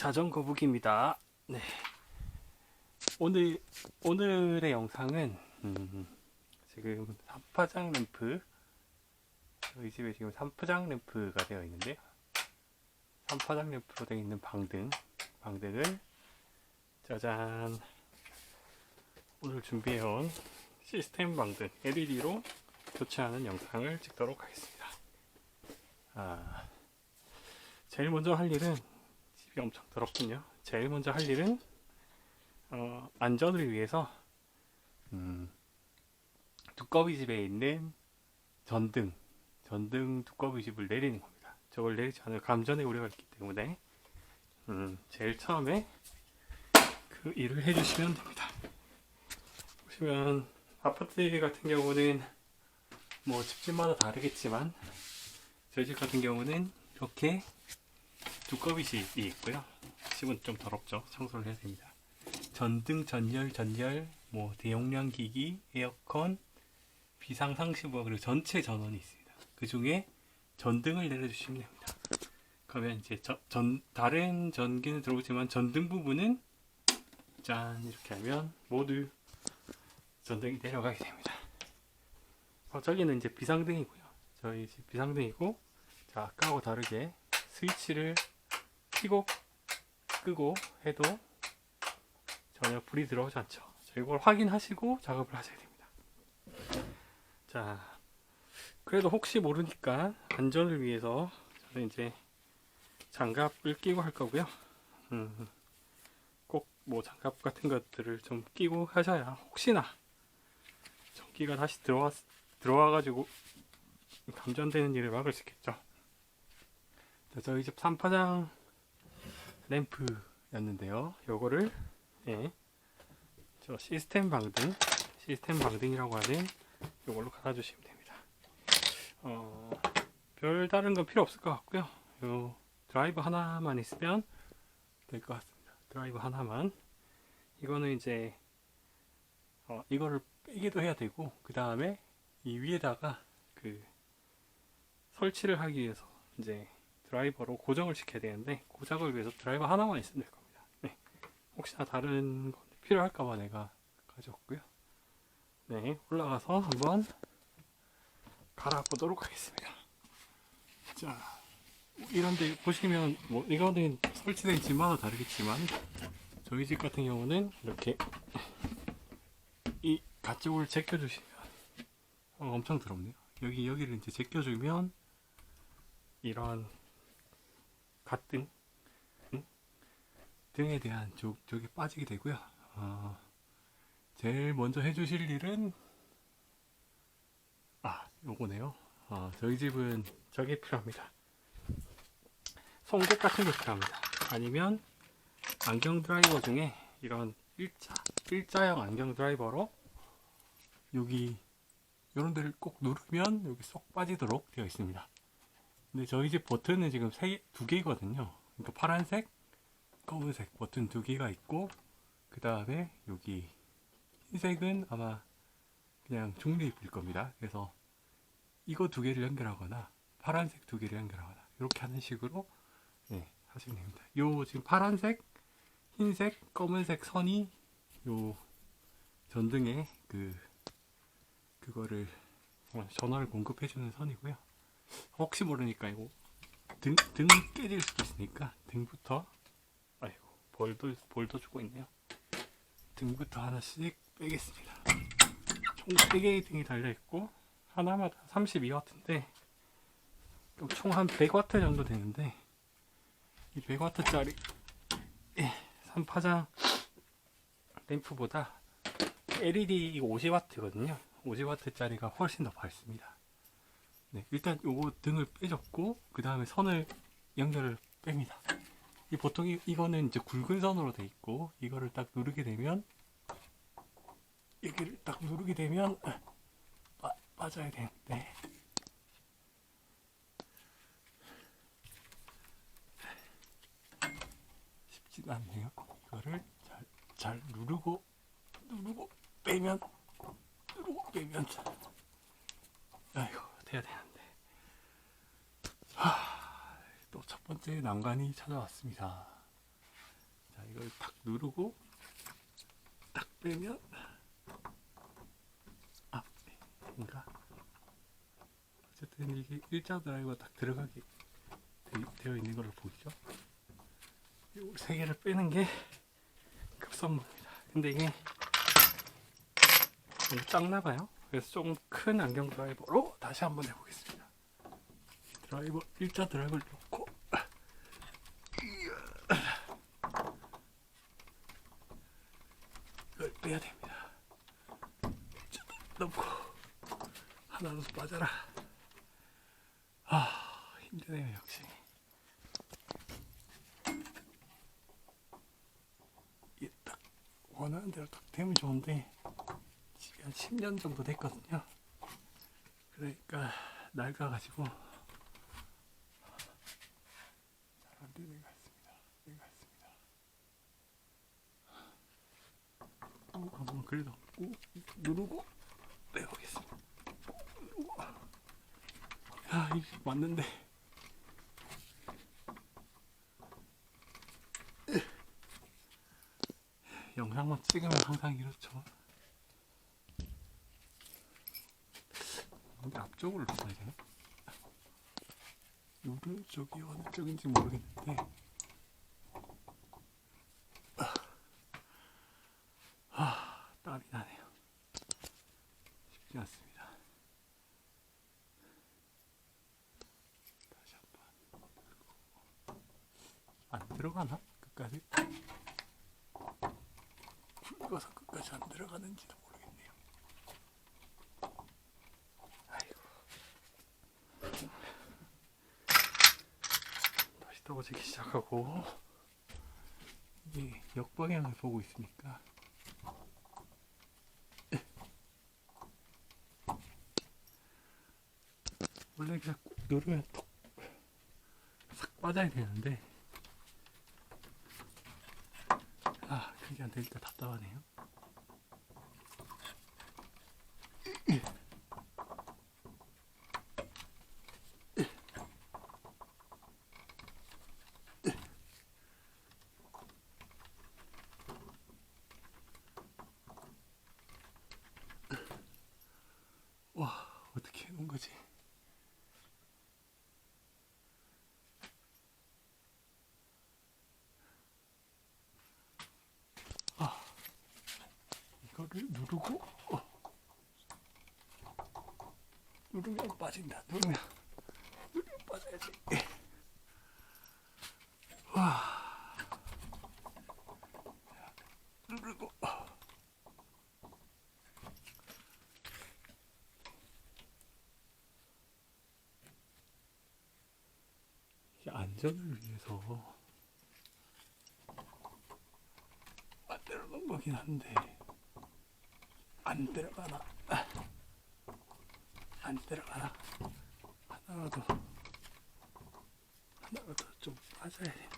자전거 북입니다. 네. 오늘 오늘의 영상은 음, 지금 삼파장 램프 저희 집에 지금 삼파장 램프가 되어 있는데요. 삼파장 램프로 되어 있는 방등 방등을 짜잔 오늘 준비해온 시스템 방등 LED로 교체하는 영상을 찍도록 하겠습니다. 아, 제일 먼저 할 일은 집이 엄청 더럽군요. 제일 먼저 할 일은 어, 안전을 위해서 음, 두꺼비 집에 있는 전등, 전등 두꺼비 집을 내리는 겁니다. 저걸 내리지 않으면 감전의 우려가 있기 때문에 음, 제일 처음에 그 일을 해주시면 됩니다. 보시면 아파트 같은 경우는 뭐 집집마다 다르겠지만 저희 집 같은 경우는 이렇게 두꺼비실이 있고요. 집은 좀 더럽죠. 청소를 해야 됩니다. 전등, 전열, 전열, 뭐 대용량 기기, 에어컨, 비상 상시부와 그리고 전체 전원이 있습니다. 그 중에 전등을 내려주시면 됩니다. 그러면 이제 저- 전 다른 전기는 들어오지만 전등 부분은 짠 이렇게 하면 모두 전등이 내려가게 됩니다. 어, 저기는 이제 비상등이고요. 저희 집 비상등이고 자 아까하고 다르게 스위치를 켜고 끄고 해도 전혀 불이 들어오지 않죠. 자, 이걸 확인하시고 작업을 하셔야 됩니다. 자, 그래도 혹시 모르니까 안전을 위해서 저는 이제 장갑을 끼고 할 거고요. 음, 꼭뭐 장갑 같은 것들을 좀 끼고 하셔야 혹시나 전기가 다시 들어와 들어와가지고 감전되는 일을 막을 수 있겠죠. 자, 저희 집 삼파장 램프였는데요. 요거를 예, 저 시스템 방등, 시스템 방등이라고 하는 요걸로 갈아주시면 됩니다. 어, 별 다른 건 필요 없을 것 같고요. 요 드라이브 하나만 있으면 될 것 같습니다. 드라이브 하나만. 이거는 이제 어, 이거를 빼기도 해야 되고 그 다음에 이 위에다가 그 설치를 하기 위해서 이제 드라이버로 고정을 시켜야 되는데 고정을 위해서 드라이버 하나만 있으면 될 겁니다. 네. 혹시나 다른 건 필요할까봐 내가 가져왔고요. 네, 올라가서 한번 갈아보도록 하겠습니다. 자, 이런데 보시면 뭐 이거는 설치된 집마다 다르겠지만 저희 집 같은 경우는 이렇게 이 가쪽을 제껴주시면 어, 엄청 더럽네요. 여기 여기를 이제 제껴주면 이런 응? 등에 대한 쪽 쪽이 빠지게 되고요. 어, 제일 먼저 해주실 일은 아 요거네요. 어, 저희 집은 저게 필요합니다. 송곳 같은 게 필요합니다. 아니면 안경 드라이버 중에 이런 일자 일자형 안경 드라이버로 여기 이런 데를 꼭 누르면 여기 쏙 빠지도록 되어 있습니다. 근데 저희 집 버튼은 지금 세, 두 개거든요. 그러니까 파란색, 검은색 버튼 두 개가 있고 그 다음에 여기 흰색은 아마 그냥 중립일 겁니다. 그래서 이거 두 개를 연결하거나 파란색 두 개를 연결하거나 이렇게 하는 식으로 네, 하시면 됩니다. 요 지금 파란색, 흰색, 검은색 선이 요 전등에 그 그거를 전원을 공급해주는 선이고요. 혹시 모르니까 이거 등, 등 깨질 수도 있으니까 등부터 아이고 볼도 볼도 주고 있네요. 등부터 하나씩 빼겠습니다. 총 3개의 등이 달려있고 하나마다 32W인데 총 한 100W 정도 되는데 이 100W짜리 3파장 램프보다 LED 50W거든요. 50W짜리가 훨씬 더 밝습니다. 네, 일단 요거 등을 빼줬고 그 다음에 선을 연결을 뺍니다. 이 보통 이, 이거는 이제 굵은 선으로 돼 있고 이거를 딱 누르게 되면 여기를 딱 누르게 되면 빠, 빠져야 되는데 쉽지가 않네요. 이거를 잘, 잘 누르고 누르고 빼면 누르고 빼면 아이고 돼야 되는데 또 첫 번째 난관이 찾아왔습니다. 자, 이걸 탁 누르고 딱 빼면 아, 인가? 어쨌든 이게 일자 드라이버 딱 들어가게 되- 되어 있는 걸로 보이죠? 이세 개를 빼는 게 급선무입니다. 근데 이게 너무 작나 봐요. 그래서 좀 큰 안경 드라이버로 다시 한번 해보겠습니다. 드라이버 일자 드라이버를 놓고 이걸 빼야 됩니다. 자, 넣고 하나 더 빠져라. 아 힘드네요 역시. 이게 딱 원하는 대로 딱 되면 좋은데 한 10년 정도 됐거든요. 그러니까 낡아가지고 잘 안 되는 것 같습니다. 되는 것 같습니다. 꾹 한번 그래도 꾹 누르고 누르고. 야, 맞는데. 영상만 찍으면 항상 이렇죠. 근데 앞쪽으로 써야 되나? 오른쪽이 어느 쪽인지 모르겠는데 아, 땀이 나네요. 쉽지 않습니다. 다시 한번 안 들어가나? 끝까지? 굵어서 끝까지 안 들어가는지도 모르겠네요. 아이고. 다시 떨어지기 시작하고 이게 역방향을 보고 있으니까? 원래 그냥 꾹 누르면 톡싹 빠져야 되는데 아 그게 안 되니까 답답하네요 와 어떻게 해놓은 거지 아 이거를 누르고 어. 누르면 빠진다. 누르면. 누르면 빠져야지. 와. 누르고. 안전을 위해서 만들어 놓은 거긴 한데 안 들어가나 안 들어가나 하나라도 하나라도 좀 빠져야 돼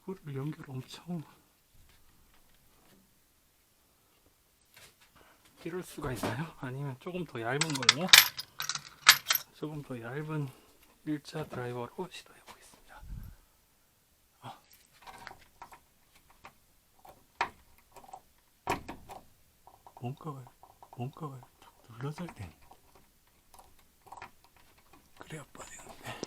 이거를 연결 엄청 이럴 수가 있나요? 아니면 조금 더 얇은 걸로? 조금 더 얇은 일자 드라이버로 시도해 보겠습니다. 아. 몸값을 몸값을 툭 눌러줘야 돼. 그래야 빠지는데.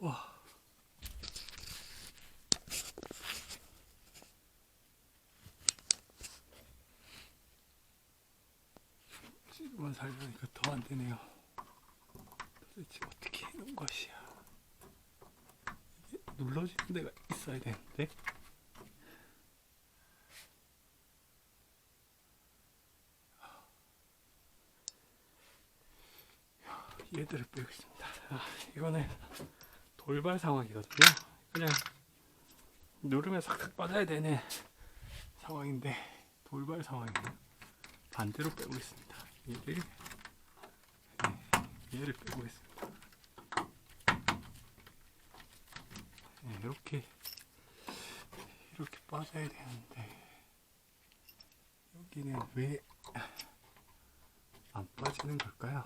와. 살려니까 더 안 되네요. 도대체 어떻게 해놓은 것이야? 눌러지는 데가 있어야 되는데. 얘들을 빼겠습니다. 아, 이거는 돌발 상황이거든요. 그냥 누르면 싹싹 빠져야 되는 상황인데 돌발 상황이에요. 반대로 빼보겠습니다. 얘를 네, 얘를 빼보겠습니다. 네, 이렇게 이렇게 빠져야 되는데 여기는 왜 안 빠지는 걸까요?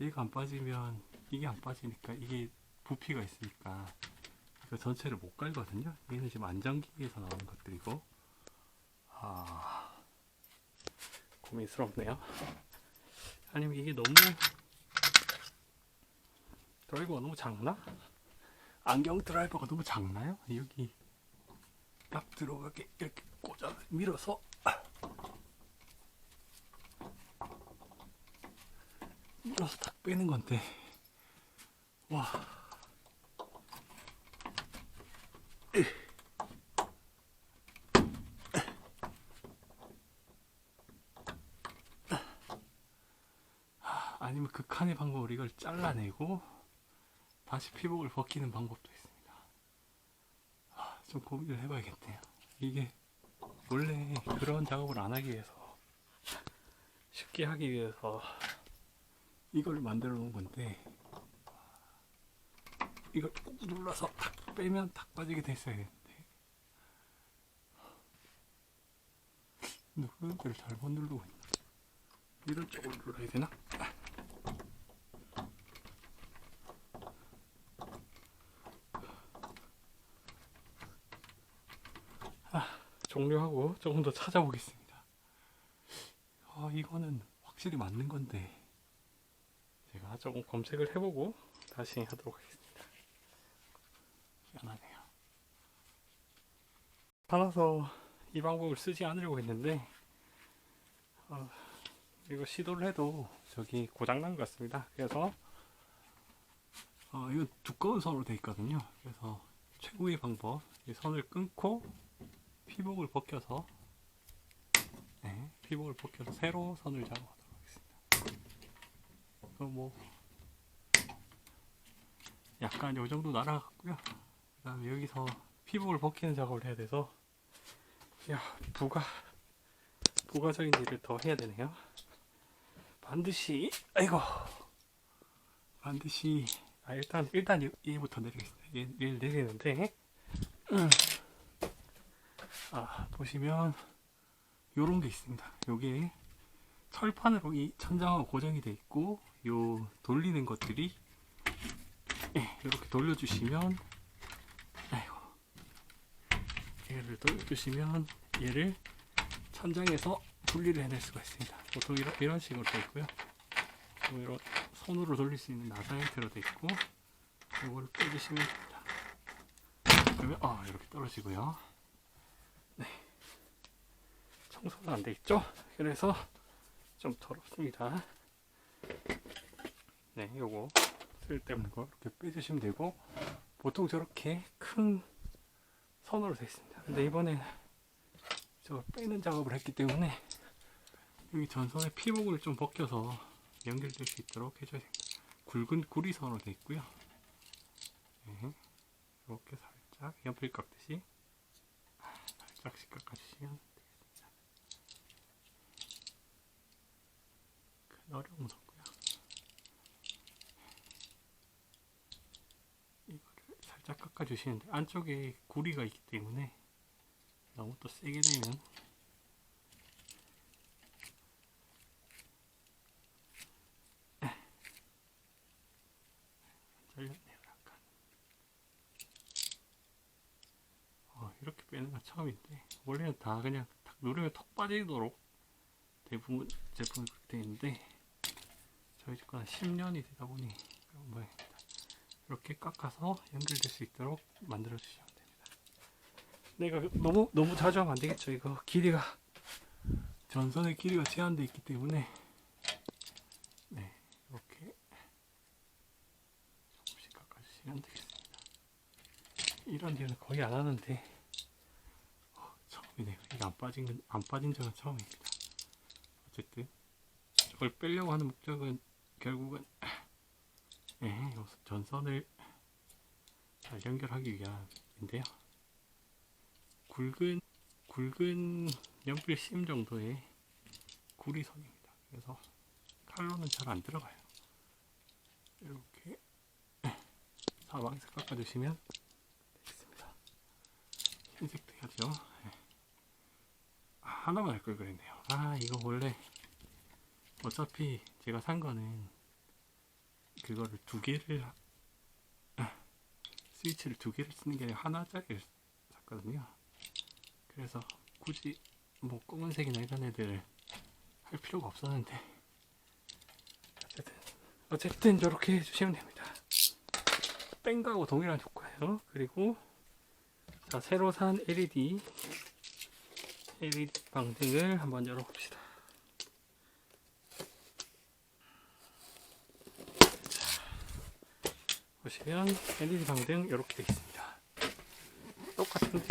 얘가 안 빠지면 이게 안 빠지니까 이게 부피가 있으니까 이거 전체를 못 깔거든요. 얘는 지금 안정기에서 나오는 것들이고 아 고민스럽네요. 아니면 이게 너무 드라이버가 너무 작나? 안경 드라이버가 너무 작나요? 여기 딱 들어가게 이렇게 꽂아 밀어서 밀어서 딱 빼는 건데 와 아니면 극 한의 방법으로 이걸 잘라내고 다시 피복을 벗기는 방법도 있습니다. 아, 좀 고민을 해봐야겠네요. 이게 원래 그런 작업을 안 하기 위해서 쉽게 하기 위해서 이걸 만들어 놓은 건데 이걸 꾹 눌러서 탁 빼면 탁 빠지게 됐어야 되는데 누르는 데를 잘못 누르고 있나 이런 쪽으로 눌러야 되나? 종료하고 조금 더 찾아보겠습니다. 아, 이거는 확실히 맞는 건데 제가 조금 검색을 해보고 다시 하도록 하겠습니다. 미안하네요. 화나서 이 방법을 쓰지 않으려고 했는데 어, 이거 시도를 해도 저기 고장난 것 같습니다. 그래서 어, 이거 두꺼운 선으로 되어 있거든요. 그래서 최고의 방법 이 선을 끊고 피복을 벗겨서 네, 피복을 벗겨서 세로 선을 작업하도록 하겠습니다. 그뭐 약간 요 정도 날아갔고요. 그다음에 여기서 피복을 벗기는 작업을 해야 돼서 야 부가 부가적인 일을 더 해야 되네요. 반드시 아이고 반드시 아 일단 일단 얘- 얘부터 내리겠습니다. 얘, 얘를 내리는데 음. 아 보시면 요런 게 있습니다. 요게 철판으로 이 천장하고 고정이 돼 있고 요 돌리는 것들이 예, 이렇게 돌려주시면 아이고 얘를 돌려주시면 얘를 천장에서 분리를 해낼 수가 있습니다. 보통 이런, 이런 식으로 되어 있고요. 뭐 이런 손으로 돌릴 수 있는 나사 형태로 되어 있고 이거를 빼주시면 됩니다. 그러면 아 이렇게 떨어지고요. 청소가 안 돼 있죠? 그래서 좀 더럽습니다. 네, 요거 쓸데없는 거 이렇게 빼주시면 되고 보통 저렇게 큰 선으로 되어 있습니다. 근데 이번에 저 빼는 작업을 했기 때문에 여기 전선에 피복을 좀 벗겨서 연결될 수 있도록 해줘야 됩니다. 굵은 구리선으로 되어 있고요. 네, 이렇게 살짝 연필 깎듯이 살짝씩 깎아주시면 큰 어려움은 없고요. 이거를 살짝 깎아주시는데 안쪽에 구리가 있기 때문에 너무 또 세게 되면 잘렸네요 약간 어, 이렇게 빼는 건 처음인데 원래는 다 그냥 탁 누르면 턱 빠지도록 대부분 제품이 그렇게 되어 있는데 저희 집 거는 10년이 되다 보니. 이렇게 깎아서 연결될 수 있도록 만들어 주시면 됩니다. 내가 너무 너무 자주 하면 안 되겠죠. 이거 길이가 전선의 길이가 제한되어 있기 때문에 네 이렇게 조금씩 깎아주시면 되겠습니다. 이런 일은 거의 안 하는데 어, 처음이네요. 이게 안 빠진 건, 안 빠진 적은 처음입니다. 어쨌든 저걸 빼려고 하는 목적은 결국은 예, 요 전선을 잘 연결하기 위함인데요. 굵은 굵은 연필 심 정도의 구리선입니다. 그래서 칼로는 잘 안 들어가요. 이렇게 사방에서 깎아주시면 되겠습니다. 흰색도 해야죠. 네. 아, 하나만 할 걸 그랬네요. 아 이거 원래 어차피 제가 산 거는 그거를 두 개를 아, 스위치를 두 개를 쓰는 게 아니라 하나짜리를 샀거든요. 그래서 굳이 뭐 검은색이나 이런 애들 할 필요가 없었는데 어쨌든 어쨌든 저렇게 해주시면 됩니다. 뺑가고 동일한 효과예요. 그리고 자 새로 산 LED LED 방등을 한번 열어봅시다. 보시면 LED 방등 이렇게 되어 있습니다. 똑같은데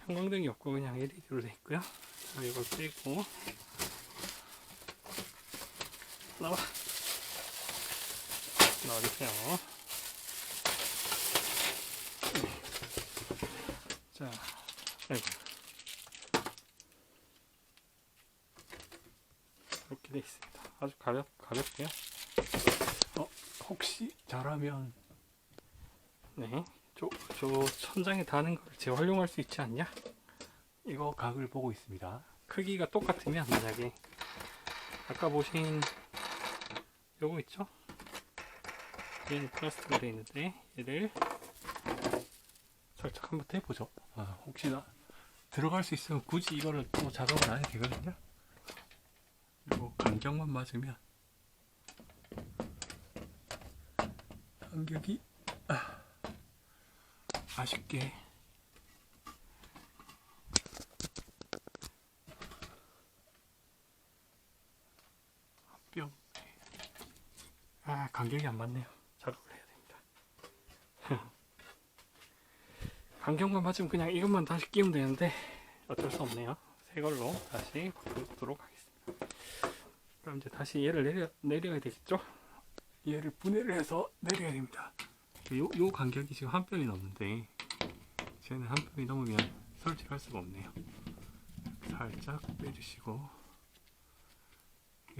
형광등이 없고 그냥 LED로 되어 있고요. 자, 이걸 빼고 나와 넣어주세요. 자, 아이고. 이렇게 돼 있습니다. 아주 가볍 가볍고요. 어, 혹시 잘하면 네, 저, 저 천장에 다는 걸 재활용할 수 있지 않냐? 이거 각을 보고 있습니다. 크기가 똑같으면 만약에 아까 보신 요거 있죠? 얘는 플라스틱으로 되어 있는데 얘를 살짝 한번 해보죠. 아, 혹시나 들어갈 수 있으면 굳이 이거를 또 작업을 안 해도 되거든요. 이거 간격만 맞으면 간격이 아, 아쉽게 뿅. 아, 간격이 안 맞네요. 작업을 해야 됩니다. 간격만 맞으면 그냥 이것만 다시 끼우면 되는데 어쩔 수 없네요. 새 걸로 다시 바꾸도록 하겠습니다. 그럼 이제 다시 얘를 내려, 내려야 되겠죠? 얘를 분해를 해서 내려야 됩니다. 요, 요 간격이 지금 한 뼘이 넘는데 쟤는 한 뼘이 넘으면 설치를 할 수가 없네요. 살짝 빼주시고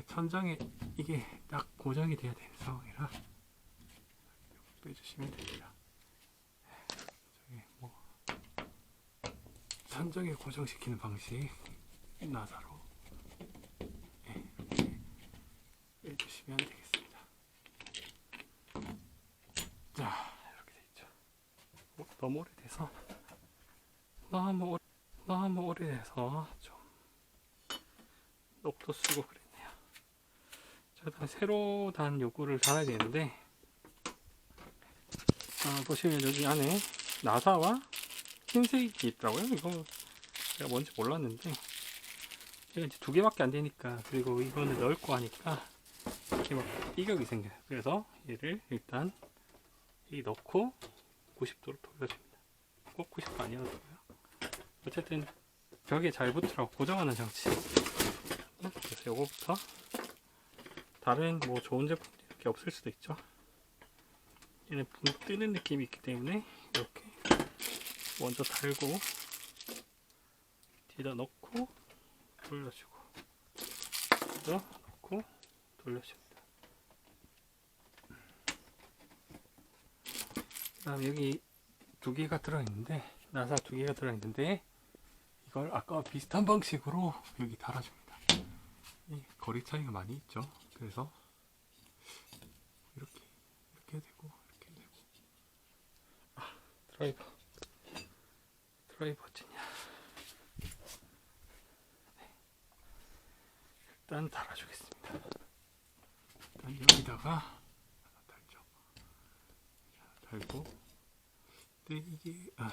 천장에 이게 딱 고정이 돼야 되는 상황이라 빼주시면 됩니다. 뭐 천장에 고정시키는 방식 나사로 네, 이렇게 빼주시면 되겠습니다. 자 이렇게 돼 있죠. 어, 너무 오래돼서 너무 오래, 너무 오래돼서 좀 녹도 쓰고 그랬네요. 자, 일단 새로 단 요구를 달아야 되는데 아, 보시면 여기 안에 나사와 흰색이 있더라고요. 이거 제가 뭔지 몰랐는데 얘가 이제 두 개밖에 안 되니까 그리고 이거는 넓고 하니까 이렇게 막 이격이 생겨요. 그래서 얘를 일단 여기 넣고 90도로 돌려줍니다. 꼭 90도 아니어도 돼요. 어쨌든 벽에 잘 붙으라고 고정하는 장치. 그래서 요거부터 다른 뭐 좋은 제품이 이렇게 없을 수도 있죠. 얘는 붕 뜨는 느낌이 있기 때문에 이렇게 먼저 달고 뒤에다 넣고 돌려주고 넣고 돌려줍니 다. 그다음 여기 두 개가 들어있는데 나사 두 개가 들어있는데 이걸 아까와 비슷한 방식으로 여기 달아줍니다. 이 거리 차이가 많이 있죠. 그래서 이렇게 이렇게 되고 이렇게 되고 아 드라이버 드라이버 어딨냐 네. 일단 달아주겠습니다 일단 여기다가 달죠 자, 달고 근데 이게 아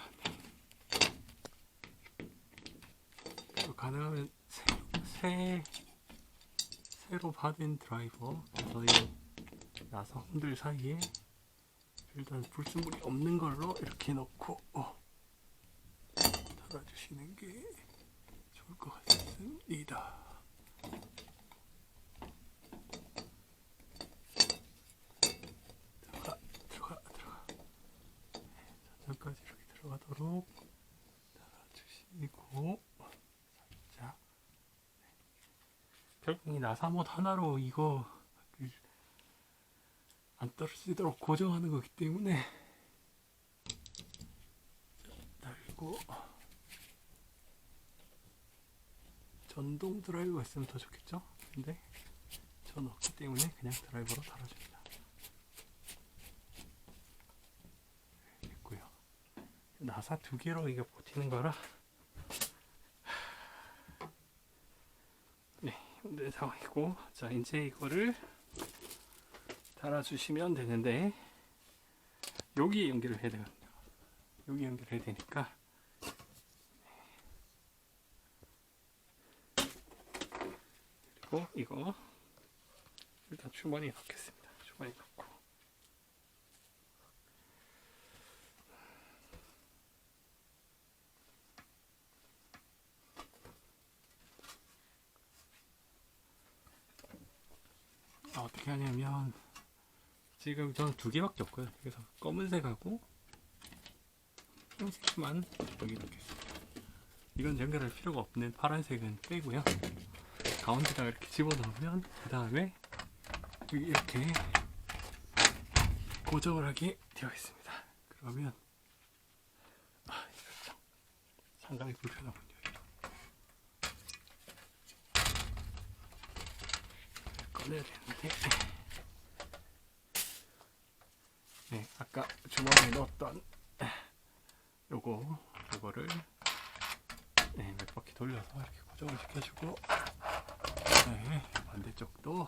네. 가능하면 새, 새 새로 받은 드라이버 이 나사 홈들 사이에 일단 불순물이 없는 걸로 이렇게 넣고 어, 달아주시는 게 좋을 것 같습니다. 들어가 들어가 들어가 전까지 이렇게 들어가도록 달아주시고 살짝 결국 이 나사못 하나로 이거 그안 떨어지도록 고정하는 거기 때문에 달고 전동 드라이버가 있으면 더 좋겠죠? 근데 전 없기 때문에 그냥 드라이버로 달아줍니다. 됐고요. 나사 두 개로 이게 버티는 거라 네, 힘든 상황이고 자 이제 이거를 달아주시면 되는데 여기 연결을 해야 되거든요. 여기 연결해야 되니까 그리고 이거 일단 주머니에 넣겠습니다. 주머니 넣고 어떻게 하냐면 지금 저는 두 개밖에 없고요. 그래서 검은색하고 흰색만 여기 넣겠습니다. 이건 연결할 필요가 없는 파란색은 빼고요. 가운데다가 이렇게 집어넣으면 그 다음에 이렇게 고정을 하게 되어 있습니다. 그러면 아 상당히 불편하군요. 이거. 꺼내야 되는데 네 아까 주머니에 넣었던 요거 요거를 네, 몇 바퀴 돌려서 이렇게 고정을 시켜주고 네, 반대쪽도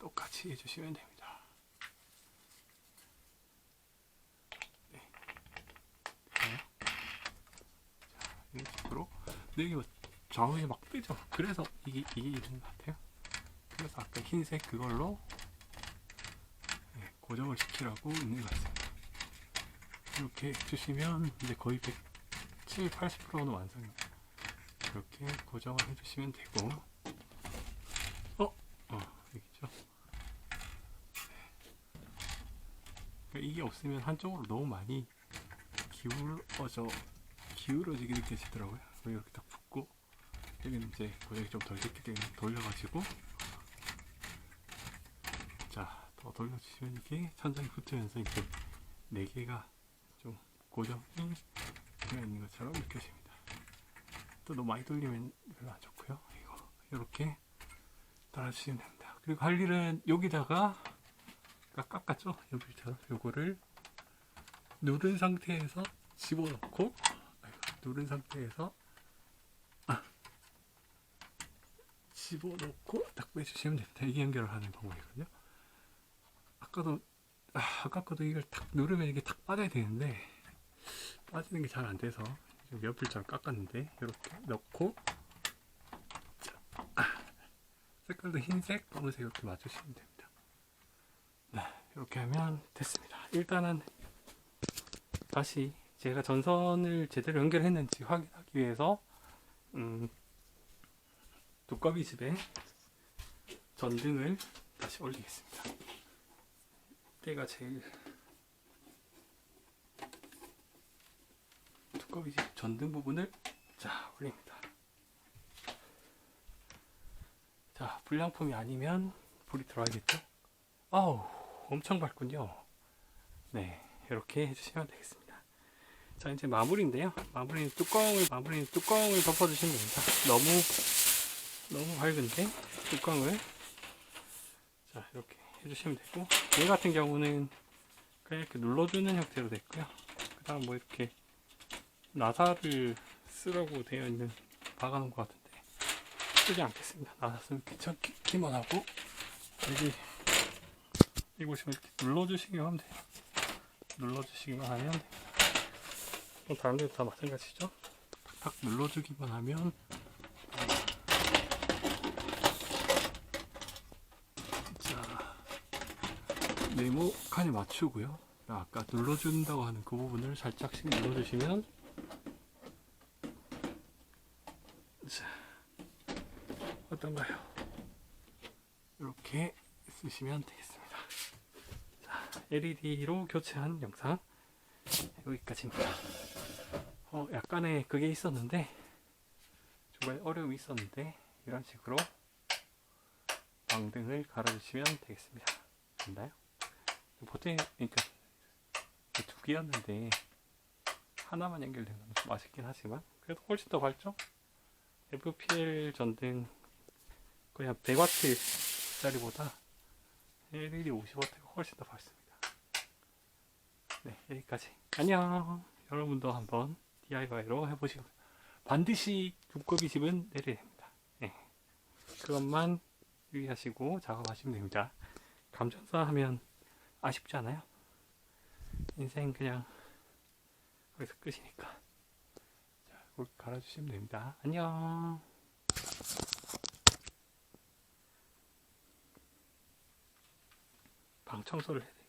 똑같이 해주시면 됩니다. 네. 이런 식으로 근데 이게 뭐 좌우에 막 뜨죠. 그래서 이게 이게 있는 것 같아요. 아까 흰색 그걸로 네, 고정을 시키라고 있는 것 같습니다. 이렇게 해주시면 이제 거의 107, 80%는 완성입니다. 이렇게 고정을 해주시면 되고 어? 어, 여기죠. 그러니까 이게 없으면 한쪽으로 너무 많이 기울어져 기울어지게 느껴지더라고요. 이렇게 딱 붙고 여기는 이제 고정이 좀 덜 됐기 때문에 돌려가지고 자 더 돌려주시면 이게 천장에 붙으면서 이렇게 네 개가 좀 고정이 되어 있는 것처럼 느껴집니다. 또 너무 많이 돌리면 별로 안 좋고요. 이거 이렇게 달아주시면 됩니다. 그리고 할 일은 여기다가 깎았죠? 연필처럼 요거를 누른 상태에서 집어넣고 누른 상태에서 아, 집어넣고 딱 빼주시면 됩니다. 이게 연결을 하는 방법이거든요. 아까도 아, 아까 거도 이걸 탁 누르면 이게 탁 빠져야 되는데 빠지는 게 잘 안 돼서 지금 연필처럼 깎았는데 이렇게 넣고 자, 아, 색깔도 흰색, 검은색 이렇게 맞추시면 됩니다. 네, 이렇게 하면 됐습니다. 일단은 다시 제가 전선을 제대로 연결했는지 확인하기 위해서 음, 두꺼비 집에 전등을 다시 올리겠습니다. 때가 제일 두꺼비 집 전등 부분을 자 올립니다. 자 불량품이 아니면 불이 들어야겠죠? 아우 엄청 밝군요. 네 이렇게 해주시면 되겠습니다. 자 이제 마무리인데요. 마무리는 뚜껑을 마무리는 뚜껑을 덮어주시면 됩니다. 너무 너무 밝은데 뚜껑을 자 이렇게 해주시면 되고 얘 같은 경우는 그냥 이렇게 눌러주는 형태로 됐고요. 그 다음 뭐 이렇게 나사를 쓰라고 되어 있는 박아놓은 것 같은데 쓰지 않겠습니다. 나사 쓰면 귀찮기만 하고 여기 이 보시면 이렇게 눌러주시기만 하면 돼요. 눌러주시기만 하면 됩니다. 뭐 다른 데도 다 마찬가지죠. 탁 눌러주기만 하면 자 네모 칸에 맞추고요. 아까 눌러준다고 하는 그 부분을 살짝씩 눌러주시면 자, 어떤가요? 이렇게 쓰시면 되겠습니다. 자, LED로 교체한 영상 여기까지입니다. 어, 약간의 그게 있었는데 정말 어려움이 있었는데 이런 식으로 방등을 갈아주시면 되겠습니다. 됐나요? 보통 그러니까 두 개였는데 하나만 연결되는 건 좀 아쉽긴 하지만 그래도 훨씬 더 밝죠? FPL 전등 한 100W짜리보다 LED 50W가 훨씬 더 밝습니다. 네, 여기까지. 안녕. 여러분도 한번 DIY로 해보시고 반드시 두꺼비 집은 내려야 됩니다. 네. 그것만 유의하시고 작업하시면 됩니다. 감정사 하면 아쉽지 않아요? 인생 그냥 거기서 끝이니까. 자, 꼭 갈아주시면 됩니다. 안녕. 방 청소를 해야 돼.